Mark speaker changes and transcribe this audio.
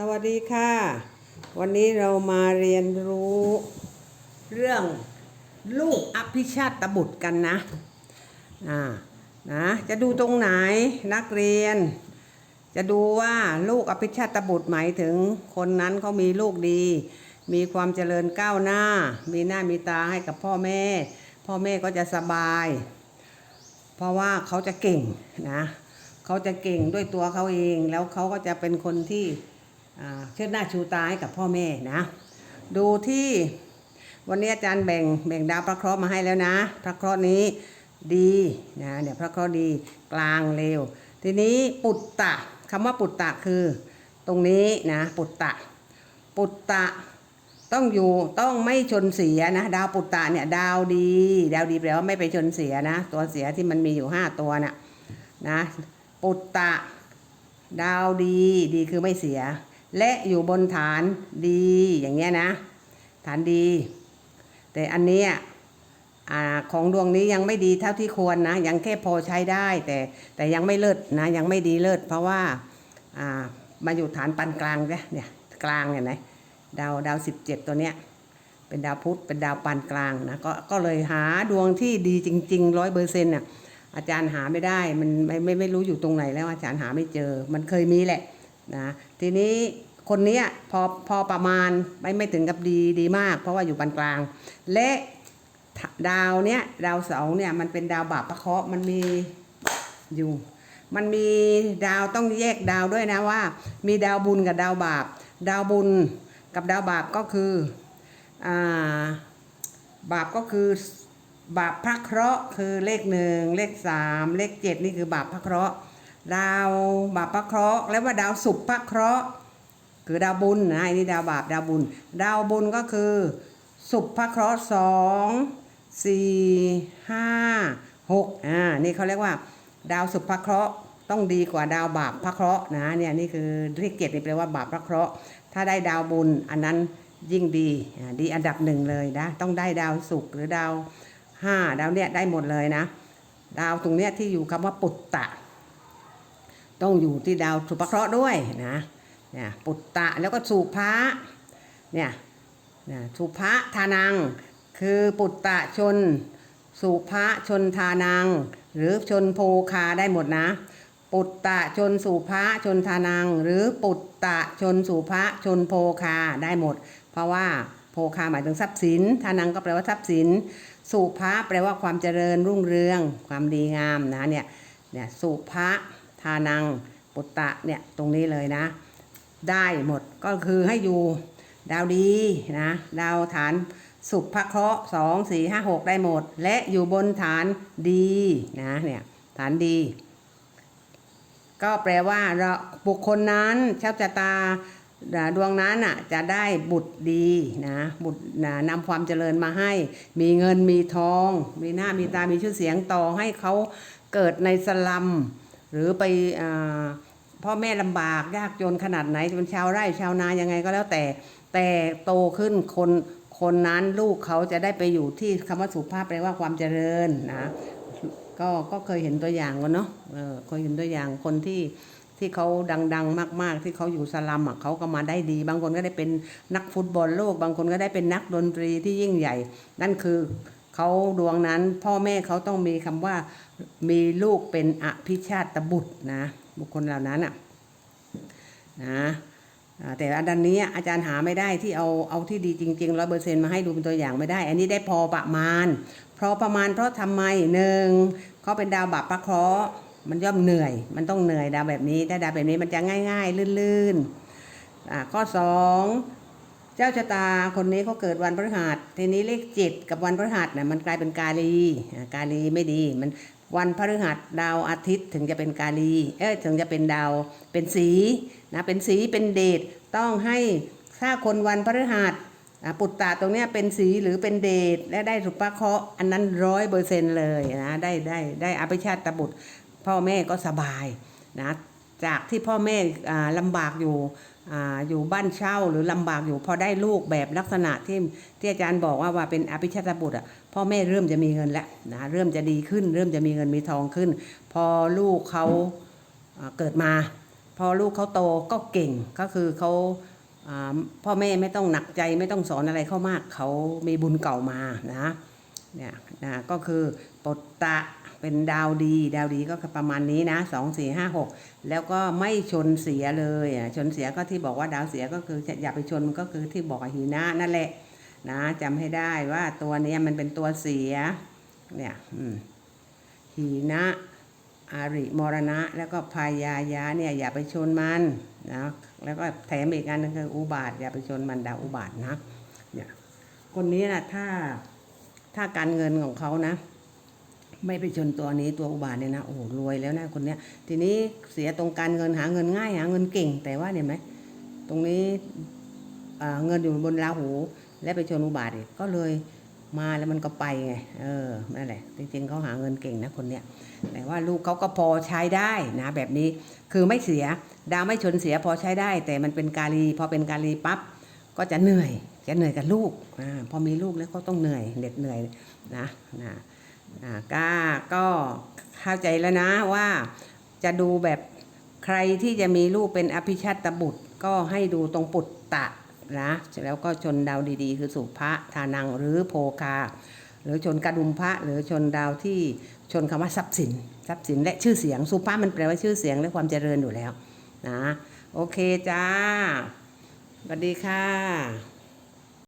Speaker 1: สวัสดีค่ะ วันนี้เรามาเรียนรู้เรื่องลูกอภิชาตบุตรกันนะอ่านะจะดูตรงไหนนักเรียน จะดูว่าลูกอภิชาตบุตรหมายถึงคนนั้นเขามีลูกดี มีความเจริญก้าวหน้า มีหน้ามีตาให้กับพ่อแม่ พ่อแม่ก็จะสบาย เพราะว่าเขาจะเก่งนะเขาจะเก่งด้วยตัวเขาเองแล้วเขาก็จะเป็นคนที่ เชิดหน้าชูตาให้กับพ่อแม่นะ ดูที่วันนี้อาจารย์แบ่งแบ่งดาวพระเคราะห์มาให้แล้วนะ พระเคราะห์นี้ดีนะเนี่ยพระเคราะห์ดีกลางเร็ว ทีนี้ปุตตะคำว่าปุตตะคือตรงนี้นะปุตตะ ปุตตะต้องอยู่ต้องไม่ชนเสียนะ ดาวปุตตะเนี่ยดาวดี ดาวดีแปลว่าไม่ไปชนเสียนะ ตัวเสียที่มันมีอยู่ห้าตัวน่ะนะปุตตะ ดาวดีดีคือไม่เสีย และอยู่บนฐานดีอย่างเงี้ยนะ ฐานดี แต่อันเนี้ยอาของดวงนี้ยังไม่ดีเท่าที่ควรนะ ยังแค่พอใช้ได้ แต่แต่ยังไม่เลิศนะยังไม่ดีเลิศเพราะว่าอ่ามาอยู่ฐานปานกลางเนี่ยเนี่ยกลางเห็นไหมดาวดาวสิบเจ็ดตัวเนี้ยเป็นดาวพุธเป็นดาวปานกลางนะก็ก็เลยหาดวงที่ดีจริงๆร้อยเปอร์เซ็นต์น่ะอาจารย์หาไม่ได้มันไม่ไม่ไม่รู้อยู่ตรงไหนแล้วอาจารย์หาไม่เจอ มันเคยมีแหละนะทีนี้ คนเนี้ยพอพอประมาณไม่ไม่ถึงกับดีดีมาก เพราะว่าอยู่ปานกลาง และดาวเนี้ยดาวเสาเนี่ยมันเป็นดาวบาปพระเคราะห์มันมีอยู่ มันมีดาวต้องแยกดาวด้วยนะว่า มีดาวบุญกับดาวบาป ดาวบุญกับดาวบาปก็คืออ่าบาปก็คือบาปพระเคราะห์คือเลขหนึ่งเลขสามเลขเจ็ดนี่คือบาปพระเคราะห์ดาวบาปพระเคราะห์แล้วว่าดาวศุกร์พระเคราะห์ คือดาวบุญนะอันนี้ดาวบาปดาวบุญ ดาวบุญก็คือศุกร์พะเคราะห์สองสี่ห้าหกอ่านี่เขาเรียกว่า ดาวศุกร์พะเคราะห์ต้องดีกว่าดาวบาปพระเคราะห์นะเนี่ยนี่คือเลขเจ็ดนี่แปลว่าบาปพระเคราะห์ ถ้าได้ดาวบุญอันนั้นยิ่งดีดีอันดับหนึ่งเลยนะต้องได้ดาวศุกร์หรือดาวห้าดาวเนี่ยได้หมดเลยนะ ดาวตรงเนี้ยที่อยู่คำว่าปุตตะ ต้องอยู่ที่ดาวสุภเคราะห์ด้วยนะ เนี่ยปุตตะแล้วก็สุภะเนี่ยนะสุภะทานัง คือปุตตะชน สุภะชนทานัง หรือชนโพคาได้หมดนะ ปุตตะชนสุภะชนทานัง หรือปุตตะชนสุภะชนโพคาได้หมด เพราะว่าโพคาหมายถึงทรัพย์สินทานังก็แปลว่าทรัพย์สิน สุภะแปลว่าความเจริญรุ่งเรือง ความดีงามนะเนี่ยเนี่ยสุภะทานังปุตตะเนี่ยตรงนี้เลยนะ ได้หมดก็คือให้อยู่ดาวดีนะดาวฐานสุภเคราะห์สองสี่ห้าหกได้หมด และอยู่บนฐานดีนะเนี่ยฐานดี ก็แปลว่าเราบุคคลนั้นเจ้าชะตาดวงนั้นอะจะได้บุตรดีนะบุตรนะนำความเจริญมาให้ มีเงินมีทอง มีหน้ามีตามีชื่อเสียงต่อให้เขาเกิดในสลัม หรือไปอ่า พ่อแม่ลำบากยากจนขนาดไหนจะเป็นชาวไร่ชาวนายังไงก็แล้วแต่ แต่โตขึ้นคนคนนั้นลูกเขาจะได้ไปอยู่ที่คำว่าสุภาพแปลว่าความเจริญนะก็ก็เคยเห็นตัวอย่างกันเนาะเออเคยเห็นตัวอย่างคนที่ที่เขาดัง ๆ มาก ๆ ที่เขาอยู่สลัมอะเขาก็มาได้ดี บางคนก็ได้เป็นนักฟุตบอลโลก บางคนก็ได้เป็นนักดนตรีที่ยิ่งใหญ่ นั่นคือเขาดวงนั้นพ่อแม่เขาต้องมีคำว่ามีลูกเป็นอภิชาตบุตรนะ บุคคลเหล่านั้นอะนะแต่อันนี้อาจารย์หาไม่ได้ที่เอาเอาที่ดีจริงๆร้อยเปอร์เซ็นต์มาให้ดูเป็นตัวอย่างไม่ได้ อันนี้ได้พอประมาณ เพราะประมาณเพราะทำไมหนึ่งเขาเป็นดาวบาปพระเคราะห์มันย่อมเหนื่อย มันต้องเหนื่อยดาวแบบนี้ถ้าดาวแบบนี้มันจะง่ายๆ ลื่นๆอ่าข้อสองเจ้าชะตาคนนี้เขาเกิดวันพฤหัสทีนี้เลขเจ็ดกับวันพฤหัสน่ะมันกลายเป็นกาลีกาลีไม่ดีมัน วันพฤหัสดาวอาทิตย์ถึงจะเป็นกาลี เอ้ยถึงจะเป็นดาวเป็นสีนะเป็นสีเป็นเดชต้องให้ถ้าคนวันพฤหัสปุตตะตรงเนี้ยเป็นสีหรือเป็นเดชและได้สุปะเคาะอันนั้นร้อยเปอร์เซ็นเลยนะได้ได้ได้อภิชาตบุตร พ่อแม่ก็สบายนะ จากที่พ่อแม่อ่าลำบากอยู่อ่อยู่บ้านเช่าหรือลำบากอยู่พอได้ลูกแบบลักษณะที่ที่อาจารย์บอกว่าว่าเป็นอภิชาตบุตรอะพ่อแม่เริ่มจะมีเงินแล้วนะเริ่มจะดีขึ้น เริ่มจะมีเงินมีทองขึ้น พอลูกเขาเกิดมา พอลูกเขาโตก็เก่งก็คือเขาอ่าพ่อแม่ไม่ต้องหนักใจไม่ต้องสอนอะไรเขามากเขามีบุญเก่ามานะเนี่ย นะก็คือปตตะเป็นดาวดี ดาวดีก็ประมาณนี้นะสองสี่ห้าหกแล้วก็ไม่ชนเสียเลยอะชนเสียก็ที่บอกว่าดาวเสียก็คืออย่าไปชนมันก็คือที่บอกหินะนั่นแหละนะจำให้ได้ว่าตัวนี้มันเป็นตัวเสียเนี่ยหีนะอาริมรณะ แล้วก็พายายะเนี่ยอย่าไปชนมันนะแล้วก็แถมอีกอันนึงคืออุบาท อย่าไปชนมันดาวอุบาทนะเนี่ยคนนี้นะถ้า ถ้าการเงินของเขานะ ไม่ไปชนตัวนี้ตัวอุบาทเนี่ยนะโอ้รวยแล้วนะคนเนี้ย ทีนี้เสียตรงการเงินหาเงินง่ายหาเงินเก่ง แต่ว่าเนี่ยไหมตรงนี้เงินอยู่บนราหู และไปชนอุบาทอีกก็เลยมาแล้วมันก็ไปไง เออ นั่นแหละ จริงๆเขาหาเงินเก่งนะคนเนี้ย แต่ว่าลูกเขาก็พอใช้ได้นะแบบนี้ คือไม่เสีย ดาวไม่ชนเสียพอใช้ได้ แต่มันเป็นกาลี พอเป็นกาลีปั๊บก็จะเหนื่อย จะเหนื่อยกับลูกอพอมีลูกแล้วก็ต้องเหนื่อยเหน็ดเหนื่อยนะนะก้าก็เข้าใจแล้วนะว่าจะดูแบบใครที่จะมีลูกเป็นอภิชาตบุตร ก็ให้ดูตรงปุตตะนะแล้วก็ชนดาวดีๆ คือสุภะทานังหรือโภคา หรือชนกระดุมพระหรือชนดาวที่ชนคำว่าทรัพย์สินทรัพย์สินและชื่อเสียงสุภาพมันแปลว่าชื่อเสียงและความเจริญอยู่แล้วนะโอเคจ้าสวัสดีค่ะ